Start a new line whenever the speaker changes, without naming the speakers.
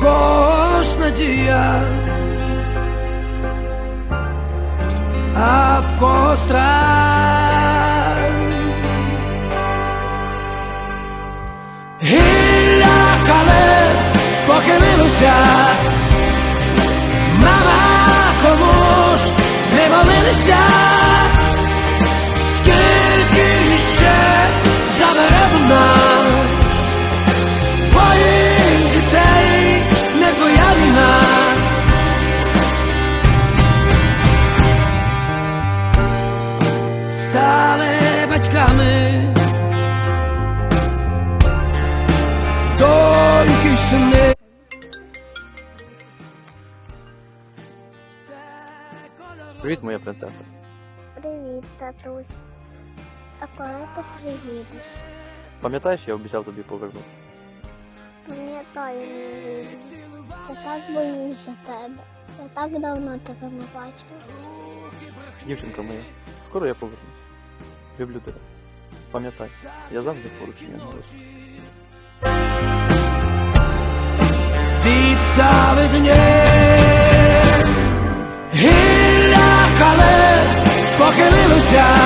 Когось надія, а в. Стали батьками, доньки й.
Привіт, моя принцеса.
Привіт, татусь. А коли ти приїдеш?
Пам'ятаєш, я обіцяв тобі повернутися?
Пам'ятаю. Я так боюсь за тебе. Я так давно тебе не бачила.
Дівчинка моя, скоро я повернусь. Люблю тебе. Пам'ятай, я завжди поруч і не
гілля хале похилилося